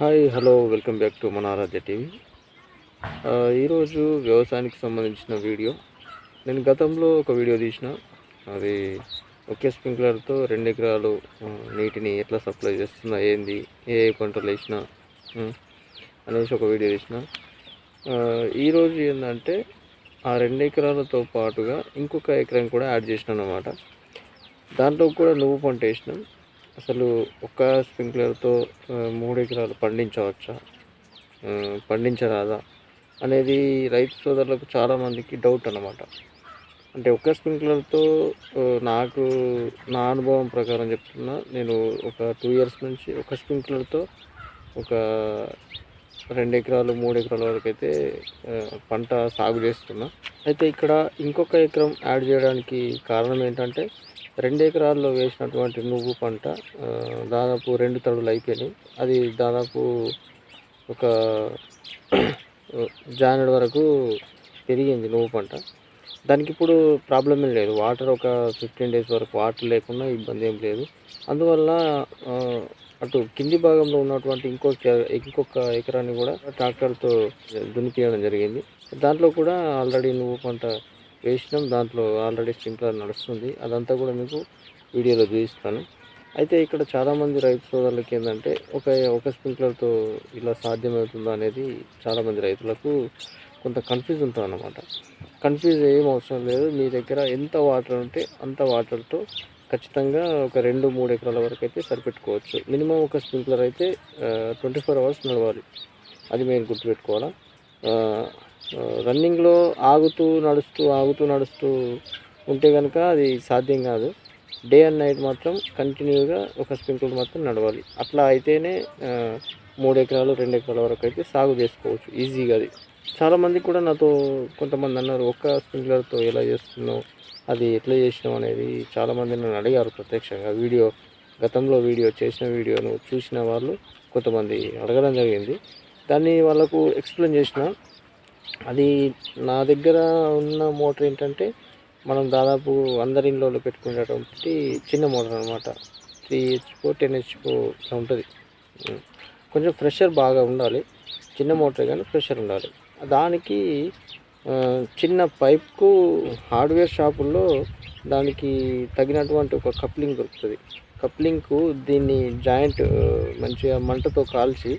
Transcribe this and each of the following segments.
Hi hello welcome back to మన ఆరాధ్య TV ఈరోజు వ్యవసాయానికి సంబంధించిన వీడియో. నేను గతంలో ఒక వీడియో తీసిన. అది ఒకే స్ప్రింక్లర్తో రెండు ఎకరాలు నీటిని ఎట్లా సప్లై చేస్తున్నా ఏంది ఏ ఏ పంటలు వేసిన అనేసి ఒక వీడియో తీసిన. ఈరోజు ఏంటంటే ఆ రెండు ఎకరాలతో పాటుగా ఇంకొక ఎకరం కూడా యాడ్ చేసిన అనమాట దాంట్లో కూడా నువ్వు పంట వేసినాం అసలు ఒక స్ప్రింక్లర్తో మూడు ఎకరాలు పండించవచ్చా? పండించరాదా? అనేది రైతు సోదరులకు చాలామందికి డౌట్ అన్నమాట. అంటే ఒక స్ప్రింక్లర్తో నాకు నా అనుభవం ప్రకారం చెప్తున్నా నేను ఒక టూ ఇయర్స్ నుంచి ఒక స్ప్రింక్లర్తో ఒక రెండు ఎకరాలు మూడు ఎకరాల వరకు అయితే పంట సాగు చేస్తున్నా. అయితే ఇక్కడ ఇంకొక ఎకరం యాడ్ చేయడానికి కారణం ఏంటంటే రెండు ఎకరాల్లో వేసినటువంటి నువ్వు పంట దాదాపు రెండు తడులు అయిపోయినాయి. అది దాదాపు ఒక జానెడ్ వరకు పెరిగింది నువ్వు పంట. దానికి ఇప్పుడు ప్రాబ్లం ఏం లేదు. వాటర్ ఒక ఫిఫ్టీన్ డేస్ వరకు వాటర్ లేకుండా ఇబ్బంది ఏం లేదు. అందువల్ల అటు కింది భాగంలో ఉన్నటువంటి ఇంకొక ఇంకొక ఎకరాన్ని కూడా ట్రాక్టర్తో దున్నిపించడం జరిగింది. దాంట్లో కూడా ఆల్రెడీ నువ్వు పంట వేసినాం. దాంట్లో ఆల్రెడీ స్ప్రింక్లర్ నడుస్తుంది. అదంతా కూడా మీకు వీడియోలో చూపిస్తాను. అయితే ఇక్కడ చాలామంది రైతు సోదరులకి ఏంటంటే ఒక ఒక స్ప్రింక్లర్తో ఇలా సాధ్యమవుతుందా అనేది చాలామంది రైతులకు కొంత కన్ఫ్యూజ్ ఉంటుంది కన్ఫ్యూజ్ ఏం అవసరం లేదు. మీ దగ్గర ఎంత వాటర్ ఉంటే అంత వాటర్తో ఖచ్చితంగా ఒక రెండు మూడు ఎకరాల వరకు అయితే సరిపెట్టుకోవచ్చు. మినిమం ఒక స్ప్రింక్లర్ అయితే ట్వంటీ ఫోర్ అవర్స్ నడవాలి. అది మేము గుర్తుపెట్టుకోవాలా? రన్నింగ్లో ఆగుతూ నడుస్తూ ఆగుతూ నడుస్తూ ఉంటే కనుక అది సాధ్యం కాదు. డే అండ్ నైట్ మాత్రం కంటిన్యూగా ఒక స్ప్రింక్లర్ మాత్రం నడవాలి. అట్లా అయితేనే మూడు ఎకరాలు రెండు ఎకరాల వరకు అయితే సాగు చేసుకోవచ్చు. ఈజీగా అది. చాలామంది కూడా నాతో కొంతమంది అన్నారు ఒక్క స్ప్రింక్లర్తో ఎలా చేస్తున్నావు? అది ఎట్లా చేసినావు? అనేది చాలామంది నన్ను అడిగారు ప్రత్యక్షంగా. వీడియో గతంలో వీడియో చేసిన వీడియోను చూసిన వాళ్ళు కొంతమంది అడగడం జరిగింది. దాన్ని వాళ్ళకు ఎక్స్ప్లెయిన్ చేసిన అది నా దగ్గర ఉన్న మోటార్ ఏంటంటే మనం దాదాపు అందరి ఇంట్లో పెట్టుకునేటువంటి చిన్న మోటార్ అనమాట త్రీ హెచ్పో టెన్ హెచ్పో ఇట్లా ఉంటుంది. కొంచెం ప్రెషర్ బాగా ఉండాలి. చిన్న మోటార్ కానీ ప్రెషర్ ఉండాలి. దానికి చిన్న పైప్కు హార్డ్వేర్ షాపుల్లో దానికి తగినటువంటి ఒక కప్లింగ్ దొరుకుతుంది. కప్లింగ్కు దీన్ని జాయింట్ మంచిగా మంటతో కాల్చి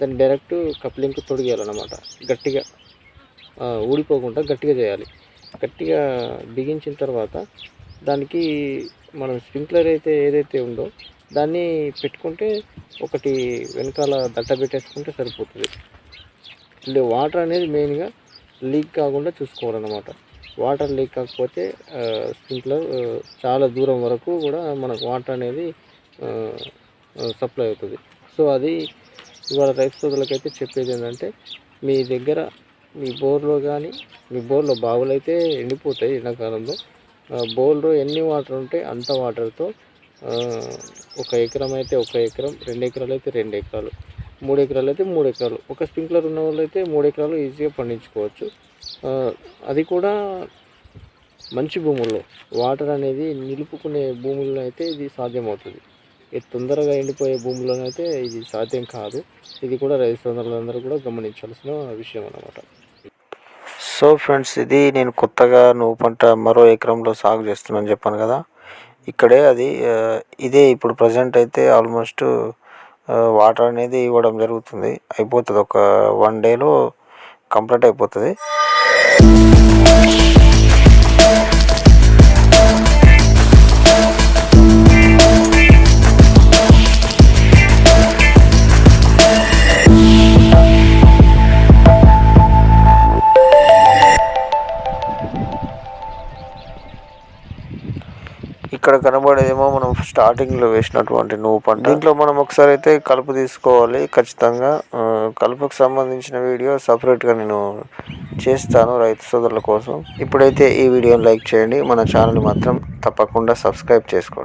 దాన్ని డైరెక్ట్ కప్లింగ్కు తొడిగేయాలన్నమాట. గట్టిగా. ఊడిపోకుండా గట్టిగా చేయాలి. గట్టిగా బిగించిన తర్వాత దానికి మనం స్ప్రింక్లర్ అయితే ఏదైతే ఉందో దాన్ని పెట్టుకుంటే ఒకటి వెనకాల దట్ట పెట్టేసుకుంటే సరిపోతుంది. అంటే వాటర్ అనేది మెయిన్గా లీక్ కాకుండా చూసుకోవాలన్నమాట. వాటర్ లీక్ కాకపోతే స్ప్రింక్లర్ చాలా దూరం వరకు కూడా మనకు వాటర్ అనేది సప్లై అవుతుంది. సో అది ఇవాళ రైతు సోదరులకైతే చెప్పేది ఏంటంటే మీ దగ్గర మీ బోర్లో కానీ మీ బోర్లో బావులు అయితే ఎండిపోతాయి ఎండాకాలంలో. బోర్లో ఎన్ని వాటర్ ఉంటే అంత వాటర్తో ఒక ఎకరం అయితే ఒక ఎకరం రెండు ఎకరాలు అయితే రెండు ఎకరాలు మూడు ఎకరాలు అయితే మూడు ఎకరాలు. ఒక స్ప్రింక్లర్ ఉన్న వాళ్ళు అయితే మూడు ఎకరాలు ఈజీగా పండించుకోవచ్చు. అది కూడా మంచి భూముల్లో. వాటర్ అనేది నిలుపుకునే భూముల్లో అయితే ఇది సాధ్యమవుతుంది. ఇది తొందరగా ఎండిపోయే భూముల్లోనైతే ఇది సాధ్యం కాదు. ఇది కూడా రైతు సోదరులందరూ కూడా గమనించాల్సిన విషయం అన్నమాట. సో ఫ్రెండ్స్ ఇది నేను కొత్తగా నువ్వు పంట మరో ఎకరంలో సాగు చేస్తున్నాను చెప్పాను కదా. ఇక్కడే అది ఇదే ఇప్పుడు ప్రజెంట్ అయితే ఆల్మోస్ట్ వాటర్ అనేది ఇవ్వడం జరుగుతుంది. అయిపోతుంది. ఒక వన్ డేలో కంప్లీట్ అయిపోతుంది. ఇక్కడ కనబడేదేమో మనం స్టార్టింగ్లో వేసినటువంటి నువ్వు పంట దీంట్లో మనం ఒకసారి అయితే కలుపు తీసుకోవాలి ఖచ్చితంగా. కలుపుకు సంబంధించిన వీడియో సపరేట్గా నేను చేస్తాను రైతు సోదరుల కోసం. ఇప్పుడైతే ఈ వీడియోని లైక్ చేయండి మన ఛానల్ మాత్రం తప్పకుండా సబ్స్క్రైబ్ చేసుకోండి.